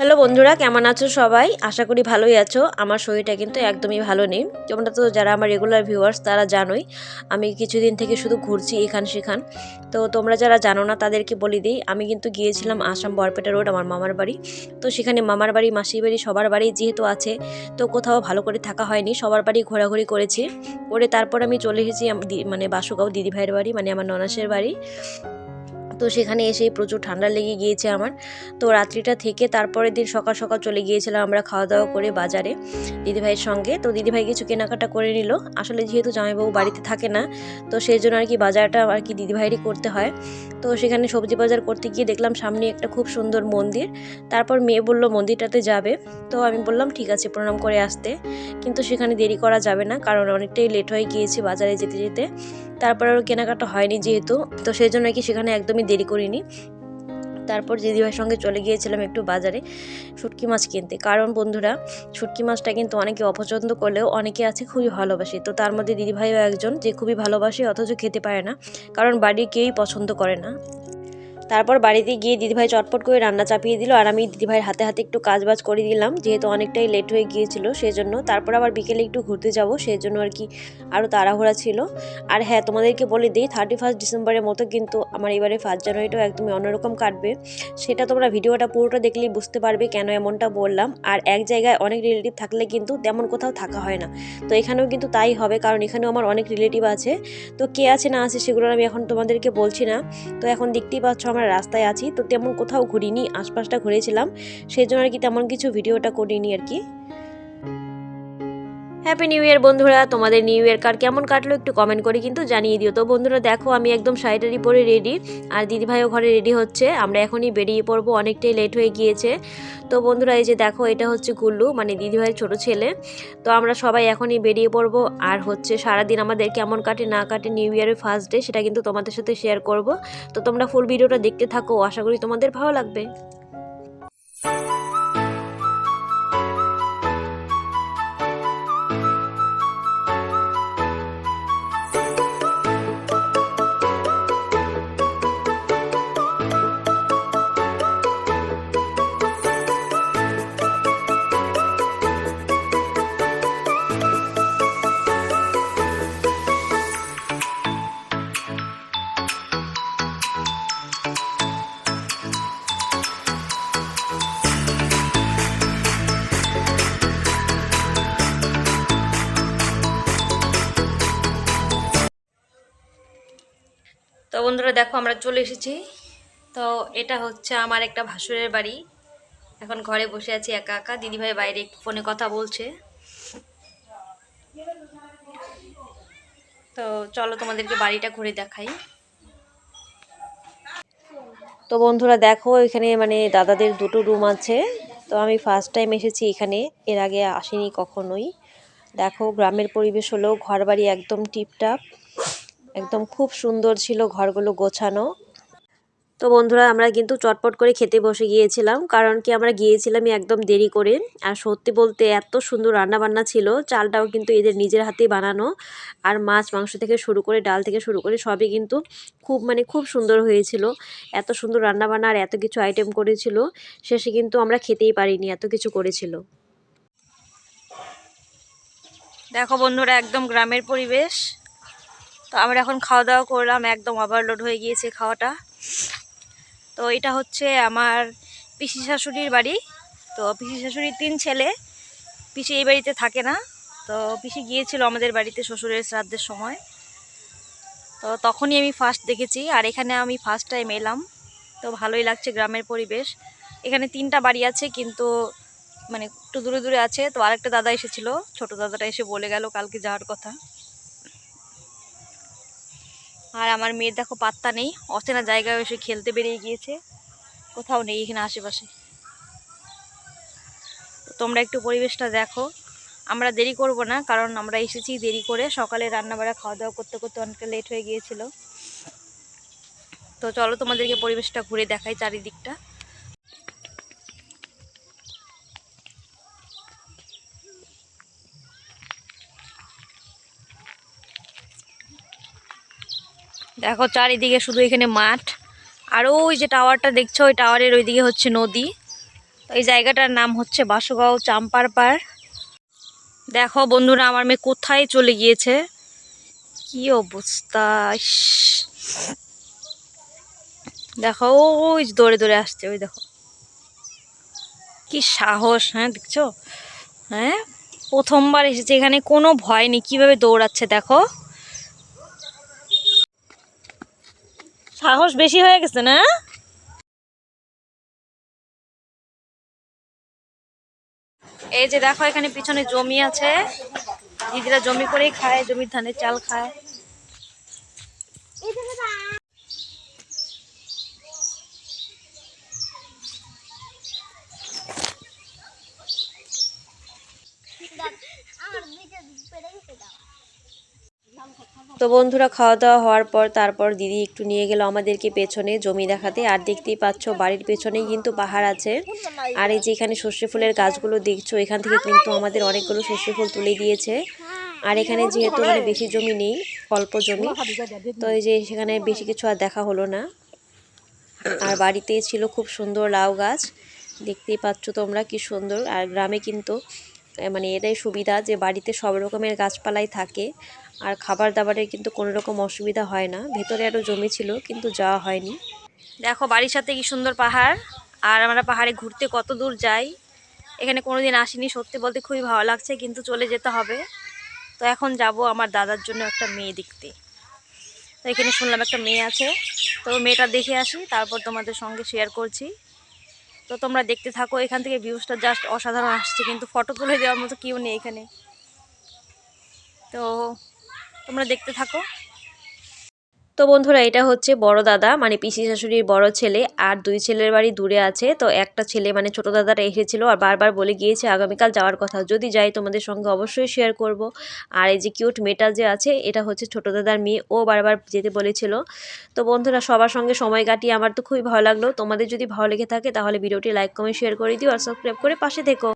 Hello বন্ধুরা, কেমন আছো সবাই? আশা করি ভালোই আছো। আমার শরীরটা কিন্তু একদমই ভালো নেই। তোমরা তো যারা আমার রেগুলার ভিউয়ার্স তারা জানোই আমি কিছুদিন থেকে শুধু ঘুরছি এখান সেখান। তো তোমরা যারা জানো না, তাদেরকে বলে দিই, আমি কিন্তু গিয়েছিলাম আসাম বরপেটা রোড, আমার মামার বাড়ি। তো সেখানে মামার বাড়ি, মাসির বাড়ি, সবার বাড়ি যেহেতু আছে, তো কোথাও ভালো করে থাকা হয়নি। সবার বাড়ি ঘোরাঘুরি করেছি। করে তারপর আমি চলে এসেছি মানে বাসুগাঁও দিদিভাইয়ের বাড়ি মানে আমার ননাসের বাড়ি। তো সেখানে এসেই প্রচুর ঠান্ডা লেগে গিয়েছে আমার। তো রাত্রিটা থেকে তারপরের দিন সকাল সকাল চলে গিয়েছিলাম আমরা খাওয়া দাওয়া করে বাজারে দিদিভাইয়ের সঙ্গে। তো দিদিভাই কিছু কেনাকাটা করে নিল। আসলে যেহেতু জামাইবাবু বাড়িতে থাকে না, তো সেই জন্য আর কি বাজারটা আর কি দিদিভাইয়েরই করতে হয়। তো সেখানে সবজি বাজার করতে গিয়ে দেখলাম সামনে একটা খুব সুন্দর মন্দির। তারপর মেয়ে বলল, মন্দিরটাতে যাবে। তো আমি বললাম, ঠিক আছে, প্রণাম করে আসতে। কিন্তু সেখানে দেরি করা যাবে না, কারণ অনেকটাই লেট হয়ে গিয়েছে বাজারে যেতে যেতে। তারপর আরও কেনাকাটা হয়নি যেহেতু, তো সেই জন্য কি সেখানে একদমই দেরি করিনি। তারপর দিদিভাইয়ের সঙ্গে চলে গিয়েছিলাম একটু বাজারে শুটকি মাছ কিনতে। কারণ বন্ধুরা, শুটকি মাছটা কিন্তু অনেকে অপছন্দ করলেও অনেকে আছে খুবই ভালোবাসে। তো তার মধ্যে দিদিভাইও একজন যে খুবই ভালোবাসে, অথচ খেতে পারে না। কারণ বাড়ির কেউই পছন্দ করে না। তারপর বাড়িতে গিয়ে দিদিভাই চটপট করে রান্না চাপিয়ে দিল, আর আমি দিদিভাইয়ের হাতে হাতে একটু কাজবাজ করে দিলাম, যেহেতু অনেকটাই লেট হয়ে গিয়েছিল সেই জন্য তারপর আবার বিকেলে একটু ঘুরতে যাব সেই জন্য আর কি আরও তাড়াহুড়া ছিল। আর হ্যাঁ তোমাদেরকে বলে দিই থার্টি ফার্স্ট ডিসেম্বরের মতো কিন্তু আমার এবারে ফার্স্ট জানুয়ারিটাও একদমই অন্যরকম কাটবে। সেটা তোমরা ভিডিওটা পুরোটা দেখলেই বুঝতে পারবে কেন এমনটা বললাম। আর এক জায়গায় অনেক রিলেটিভ থাকলে কিন্তু তেমন কোথাও থাকা হয় না। তো এখানেও কিন্তু তাই হবে, কারণ এখানেও আমার অনেক রিলেটিভ আছে। তো কে আছে না আছে সেগুলো আমি এখন তোমাদেরকে বলছি না। তো এখন দেখতেই পাচ্ছ আমরা রাস্তায় আছি, তো তেমন কোথাও ঘুরিনি, আশপাশটা ঘুরেছিলাম। সেই জন্য আর কি তেমন কিছু ভিডিওটা করিনি আর কি। হ্যাপি নিউ ইয়ার বন্ধুরা। তোমাদের নিউ ইয়ার কার কেমন কাটলো একটু কমেন্ট করে কিন্তু জানিয়ে দিও। তো বন্ধুরা, দেখো, আমি একদম শাড়িটারি পরে রেডি আর দিদিভাইও ঘরে রেডি হচ্ছে। আমরা এখনই বেরিয়ে পড়ব। অনেকটাই লেট হয়ে গিয়েছে। তো বন্ধুরা, এই যে দেখো, এটা হচ্ছে গুল্লু মানে দিদিভাইয়ের ছোট ছেলে। তো আমরা সবাই এখনই বেরিয়ে পড়ব। আর হচ্ছে সারাদিন আমাদের কেমন কাটে, না কাটে নিউ ইয়ারের ফার্স্ট ডে সেটা কিন্তু তোমাদের সাথে শেয়ার করব। তো তোমরা ফুল ভিডিওটা দেখতে থাকো। আশা করি তোমাদের ভালো লাগবে। বন্ধুরা দেখো, আমরা চলে এসেছি। তো এটা হচ্ছে আমার একটা ভাসুরের বাড়ি। এখন ঘরে বসে আছি একা একা। দিদিভাই বাইরে একটু ফোনে কথা বলছে। তো চলো তোমাদেরকে বাড়িটা ঘুরে দেখাই। তো বন্ধুরা দেখো, এখানে মানে দাদাদের দুটো রুম আছে। তো আমি ফার্স্ট টাইম এসেছি এখানে। এর আগে আসিনি কখনোই। দেখো, গ্রামের পরিবেশ হলেও ঘর বাড়ি একদম টিপটাপ একদম খুব সুন্দর ছিল ঘরগুলো গোছানো। তো বন্ধুরা, আমরা কিন্তু চটপট করে খেতে বসে গিয়েছিলাম, কারণ কি আমরা গিয়েছিলামই একদম দেরি করে। আর সত্যি বলতে এত সুন্দর রান্না বান্না ছিল, চালটাও কিন্তু এদের নিজের হাতেই বানানো। আর মাছ, মাংস থেকে শুরু করে, ডাল থেকে শুরু করে সবই কিন্তু খুব মানে খুব সুন্দর হয়েছিল। এত সুন্দর রান্না বান্না আর এত কিছু আইটেম করেছিল, শেষে কিন্তু আমরা খেতেই পারিনি, এত কিছু করেছিল। দেখো বন্ধুরা, একদম গ্রামের পরিবেশ। তো আমরা এখন খাওয়া দাওয়া করলাম, একদম ওভারলোড হয়ে গিয়েছে খাওয়াটা। তো এটা হচ্ছে আমার পিসি শাশুড়ির বাড়ি। তো পিসি শাশুড়ির তিন ছেলে, পিসি এই বাড়িতে থাকে না। তো পিসি গিয়েছিল আমাদের বাড়িতে শ্বশুরের শ্রাদ্ধের সময়। তো তখনই আমি ফার্স্ট দেখেছি, আর এখানে আমি ফার্স্ট টাইম এলাম। তো ভালোই লাগছে গ্রামের পরিবেশ। এখানে তিনটা বাড়ি আছে, কিন্তু মানে একটু দূরে দূরে আছে। তো আরেকটা দাদা এসেছিল, ছোট দাদাটা এসে বলে গেল কালকে যাওয়ার কথা। আর আমার মেয়ের দেখো পাত্তা নেই, অচেনা জায়গায় এসে খেলতে বেরিয়ে গিয়েছে। কোথাও নেই এখানে আশেপাশে। তোমরা একটু পরিবেশটা দেখো। আমরা দেরি করব না, কারণ আমরা এসেছি দেরি করে। সকালে রান্নাবাড়া খাওয়া দাওয়া করতে করতে অনেকটা লেট হয়ে গিয়েছিল। তো চলো তোমাদেরকে পরিবেশটা ঘুরে দেখাই চারিদিকটা। দেখো চারিদিকে শুধু এখানে মাঠ। আর ওই যে টাওয়ারটা দেখছ, ওই টাওয়ারের ওইদিকে হচ্ছে নদী। এই জায়গাটার নাম হচ্ছে বাসুগাঁও চাম্পার পার দেখো বন্ধুরা, আমার মেয়ে কোথায় চলে গিয়েছে? কি অবস্থা। দেখো, ওই দৌড়ে দৌড়ে আসছে, ওই দেখো। কি সাহস হ্যাঁ দেখছ? হ্যাঁ? প্রথমবার এসেছে এখানে, কোনো ভয় নেই, কীভাবে দৌড়াচ্ছে দেখো। সাহস বেশি হয়ে গেছে, না? এই যে দেখো, এখানে পিছনে জমি আছে। দিদিরা জমি করেই খায়, জমির ধানের চাল খায়। তো বন্ধুরা খাওয়া দাওয়া হওয়ার পর তারপর দিদি একটু নিয়ে গেল আমাদেরকে পেছনে জমি দেখাতে। আর দেখতেই পাচ্ছ, বাড়ির পেছনেই কিন্তু পাহাড় আছে। আর এই যে এখানে সর্ষে ফুলের গাছগুলো দেখছ, এখান থেকে কিন্তু আমাদের অনেকগুলো সর্ষে ফুল তুলে দিয়েছে। আর এখানে যেহেতু মানে বেশি জমি নেই, অল্প জমি, তো এই যে সেখানে বেশি কিছু আর দেখা হলো না। আর বাড়িতে ছিল খুব সুন্দর লাউ গাছ। দেখতেই পাচ্ছ তোমরা কি সুন্দর। আর গ্রামে কিন্তু মানে এটাই সুবিধা যে বাড়িতে সব রকমের গাছপালাই থাকে। আর খাবার দাবারের কিন্তু কোনো রকম অসুবিধা হয় না। ভেতরে আরও জমি ছিল, কিন্তু যাওয়া হয়নি। দেখো বাড়ির সাথে কি সুন্দর পাহাড়, আর আমরা পাহাড়ে ঘুরতে কত দূর যাই। এখানে কোনো দিন আসিনি, সত্যি বলতে খুবই ভালো লাগছে, কিন্তু চলে যেতে হবে। তো এখন যাব আমার দাদার জন্য একটা মেয়ে দেখতে। তো এখানে শুনলাম একটা মেয়ে আছে। তো মেয়েটা দেখে আসি, তারপর তোমাদের সঙ্গে শেয়ার করছি। তো তোমরা দেখতে থাকো, এখান থেকে ভিউজটা জাস্ট অসাধারণ আসছে, কিন্তু ফটো তুলে দেওয়ার মতো কেউ নেই এখানে। তো তোমরা দেখতে থাকো। তো বন্ধুরা, এটা হচ্ছে বড় দাদা মানে পিসি শাশুড়ির বড় ছেলে, আর দুই ছেলের বাড়ি দূরে আছে। তো একটা ছেলে মানে ছোট দাদাটা এসেছিল আর বারবার বলে গিয়েছে আগামীকাল যাওয়ার কথা। যদি যাই, তোমাদের সঙ্গে অবশ্যই শেয়ার করব। আর এই যে কিউট মেয়েটা যে আছে, এটা হচ্ছে ছোট দাদার মেয়ে। ও বারবার যেতে বলেছিল। তো বন্ধুরা, সবার সঙ্গে সময় কাটিয়ে আমার তো খুবই ভালো লাগল। তোমাদের যদি ভালো লেগে থাকে, তাহলে ভিডিওটি লাইক কমেন্ট শেয়ার করে দিও আর সাবস্ক্রাইব করে পাশে থেকো।